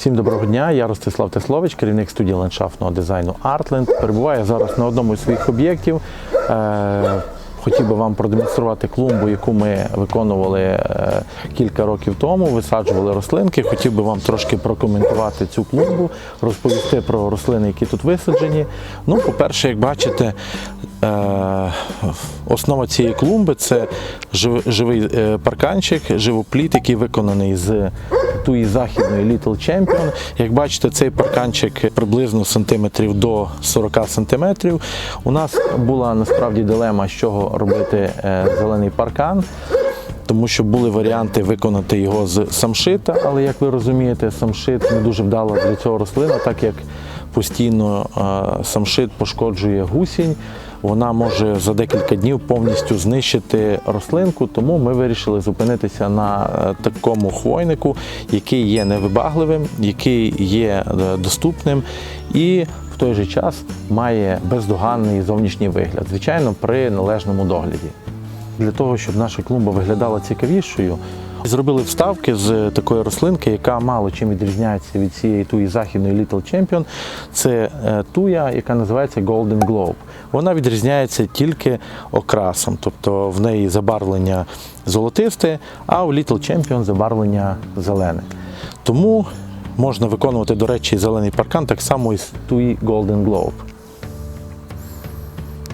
Всім доброго дня, я Ростислав Теслович, керівник студії ландшафтного дизайну Artland. Перебуваю зараз на одному із своїх об'єктів. Е, Хотів би вам продемонструвати клумбу, яку ми виконували е, кілька років тому, висаджували рослинки. Хотів би вам трошки прокоментувати цю клумбу, розповісти про рослини, які тут висаджені. Ну, по-перше, як бачите, е, основа цієї клумби це жив- живий парканчик, живопліт, який виконаний з туї західної Little Champion. Як бачите, цей парканчик приблизно сантиметрів до 40 сантиметрів. У нас була насправді дилема, з чого робити е, зелений паркан. Тому що були варіанти виконати його з самшита, але як ви розумієте, самшит не дуже вдало для цього рослина, так як постійно самшит пошкоджує гусінь. Вона може за декілька днів повністю знищити рослинку, тому ми вирішили зупинитися на е, такому хвойнику, який є невибагливим, який є е, доступним і в той же час має бездоганний зовнішній вигляд, звичайно, при належному догляді. Для того, щоб наша клумба виглядала цікавішою, зробили вставки з такої рослинки, яка мало чим відрізняється від цієї туї західної Little Champion. Це е, туя, яка називається Golden Globe. Вона відрізняється тільки окрасом, тобто в неї забарвлення золотисте, а у Little Champion забарвлення зелене. Тому можна виконувати, до речі, зелений паркан так само із туї Golden Globe.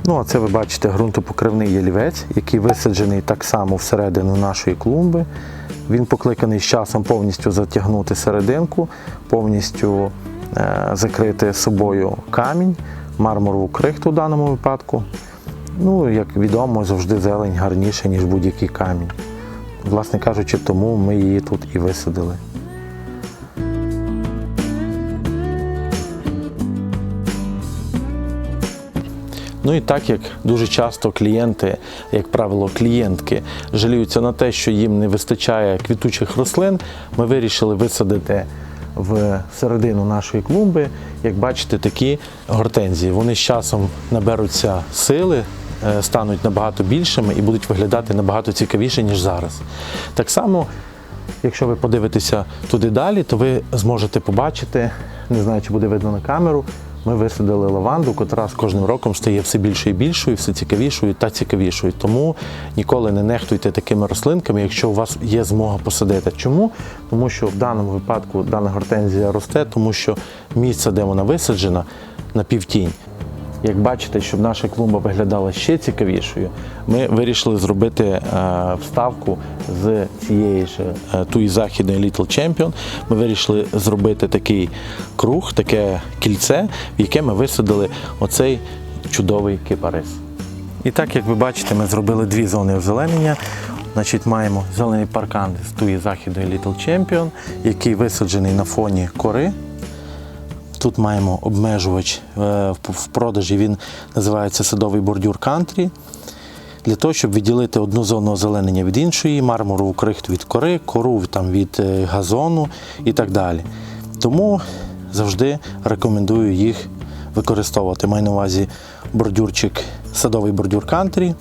Ну, а це ви бачите ґрунтопокривний ялівець, який висаджений так само всередину нашої клумби. Він покликаний з часом повністю затягнути серединку, повністю е, закрити собою камінь, мармурову крихту в даному випадку. Ну, як відомо, завжди зелень гарніша, ніж будь-який камінь. Власне кажучи, тому ми її тут і висадили. Ну і так як дуже часто клієнти, як правило, клієнтки жаліються на те, що їм не вистачає квітучих рослин, ми вирішили висадити в середину нашої клумби, як бачите, такі гортензії. Вони з часом наберуться сили, е, стануть набагато більшими і будуть виглядати набагато цікавіше, ніж зараз. Так само Якщо ви подивитеся туди далі, то ви зможете побачити, не знаю, чи буде видно на камеру. Ми висадили лаванду, котра з кожним роком стає все більше і більшою, все цікавішою та цікавішою. Тому ніколи не нехтуйте такими рослинками, якщо у вас є змога посадити. Чому? Тому що в даному випадку дана гортензія росте, тому що місце, де вона висаджена, на півтінь. Як бачите, щоб наша клумба виглядала ще цікавішою, ми вирішили зробити е, вставку з цієї ж е, туї західної Little Champion. Ми вирішили зробити такий круг, таке кільце, в яке ми висадили оцей чудовий кипарис. І так, як ви бачите, ми зробили дві зони озеленення. Значить, маємо зелений паркан з туї західної Little Champion, який висаджений на фоні кори. Тут маємо обмежувач е, в- продажі, він називається садовий бордюр кантрі. Для того, щоб відділити одну зону озеленення від іншої, мармурову крихту від кори, кору там, від е, газону і так далі. Тому завжди рекомендую їх використовувати. Маю на увазі бордюрчик, садовий бордюр кантрі,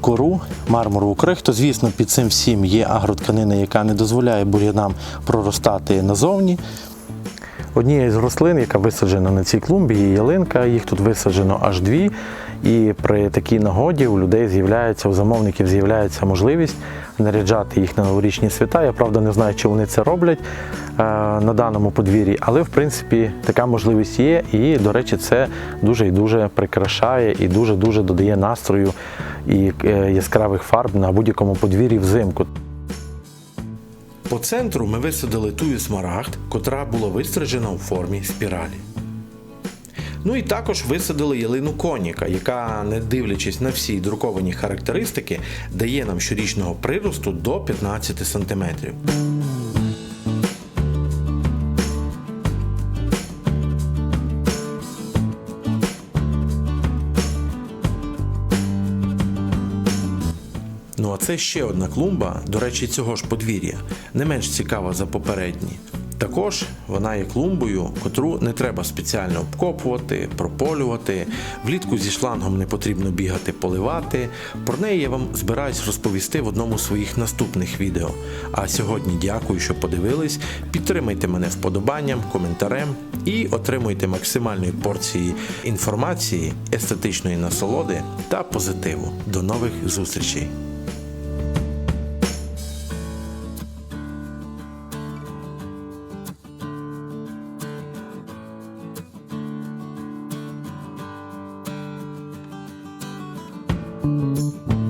кору, мармурову крихту. Звісно, під цим всім є агротканина, яка не дозволяє бур'янам проростати назовні. Однією з рослин, яка висаджена на цій клумбі, є ялинка. Їх тут висаджено аж дві. І при такій нагоді у людей з'являється, у замовників з'являється можливість наряджати їх на новорічні свята. Я правда не знаю, чи вони це роблять е, на даному подвір'ї, але в принципі така можливість є. І, до речі, це дуже і дуже прикрашає і дуже дуже додає настрою і е, яскравих фарб на будь-якому подвір'ї взимку. По центру ми висадили тую смарагд, котра була вистрижена у формі спіралі. Ну і також висадили ялину коніка, яка, не дивлячись на всі друковані характеристики, дає нам щорічного приросту до 15 см. Ну а це ще одна клумба, до речі, цього ж подвір'я, не менш цікава за попередні. Також вона є клумбою, котру не треба спеціально обкопувати, прополювати. Влітку зі шлангом не потрібно бігати, поливати. Про неї я вам збираюсь розповісти в одному з своїх наступних відео. А сьогодні дякую, що подивились. Підтримайте мене вподобанням, коментарем і отримуйте максимальної порції інформації, естетичної насолоди та позитиву. До нових зустрічей! you